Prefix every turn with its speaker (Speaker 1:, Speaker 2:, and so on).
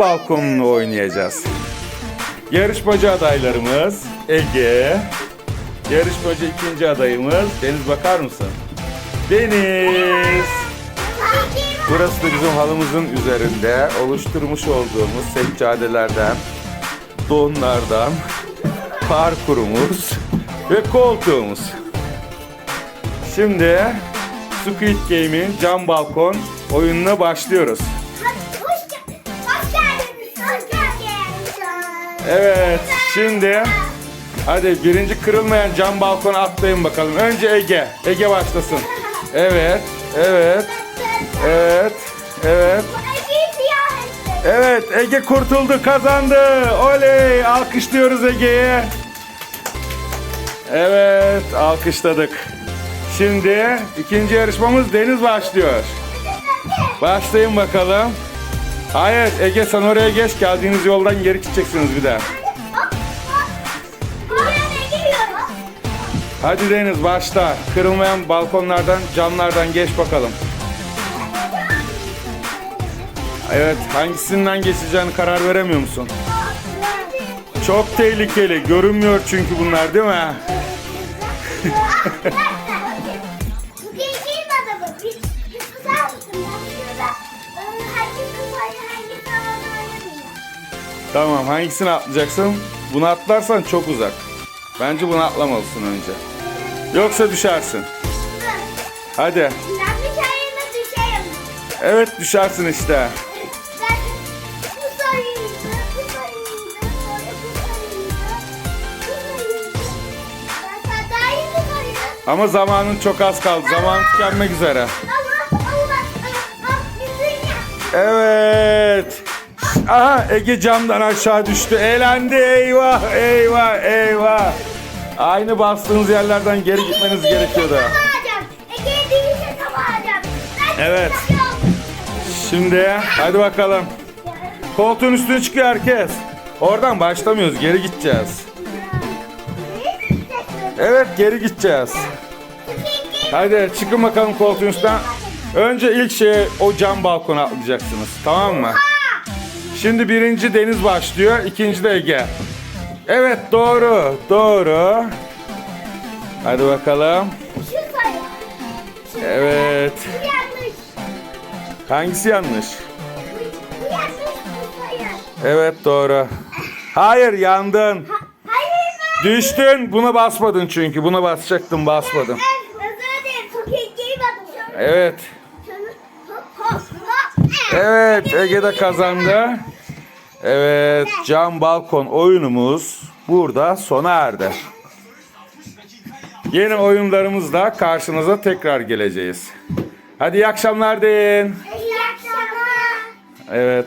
Speaker 1: balkonunu oynayacağız. Yarışmacı adaylarımız Ege. Yarışmacı ikinci adayımız Deniz bakar mısın? Deniz. Burası da bizim halımızın üzerinde oluşturmuş olduğumuz seccadelerden, donlardan, parkurumuz ve koltuğumuz. Şimdi Squid Game'in cam balkon oyununa başlıyoruz. Evet, şimdi hadi birinci kırılmayan cam balkona atlayın bakalım. Önce Ege. Ege başlasın. Evet, evet, evet, evet. Evet, Ege kurtuldu, kazandı. Oley! Alkışlıyoruz Ege'ye. Evet, alkışladık. Şimdi ikinci yarışmamız Deniz başlıyor. Başlayın bakalım. Hayır, Ege sen oraya geç. Geldiğiniz yoldan geri gideceksiniz bir daha. Hadi Deniz başla. Kırılmayan balkonlardan, camlardan geç bakalım. Evet, hangisinden geçeceğini karar veremiyor musun? Çok tehlikeli. Görünmüyor çünkü bunlar değil mi? Tamam, hangisini atlayacaksın? Bunu atlarsan çok uzak. Bence bunu atlamalısın önce. Yoksa düşersin. Hadi.
Speaker 2: Ben düşerim mi düşerim.
Speaker 1: Evet düşersin işte.
Speaker 2: Ben bu bu sonra bu bu. Ben?
Speaker 1: Ama zamanın çok az kaldı. Zaman tükenmek üzere. Aha Ege camdan aşağı düştü. Eğlendi. Eyvah, eyvah, eyvah. Aynı bastığınız yerlerden geri gitmeniz gerekiyordu. Evet. Şimdi hadi bakalım. Koltuğun üstüne çıkıyor herkes. Oradan başlamıyoruz. Geri gideceğiz. Evet geri gideceğiz. Hadi çıkın bakalım koltuğun üstünden. Önce ilk şeye o cam balkona atlayacaksınız. Tamam mı? Şimdi birinci Deniz başlıyor. ikinci de Ege. Evet doğru. Doğru. Hadi bakalım. Evet. Hangisi yanlış? Evet doğru. Hayır yandın. Düştün. Buna basmadın çünkü. Buna basacaktın basmadın. Evet. Evet Ege de kazandı. Evet cam balkon oyunumuz burada sona erdi. Yeni oyunlarımızla karşınıza tekrar geleceğiz. Hadi iyi akşamlar deyin.
Speaker 2: İyi akşamlar.
Speaker 1: Evet.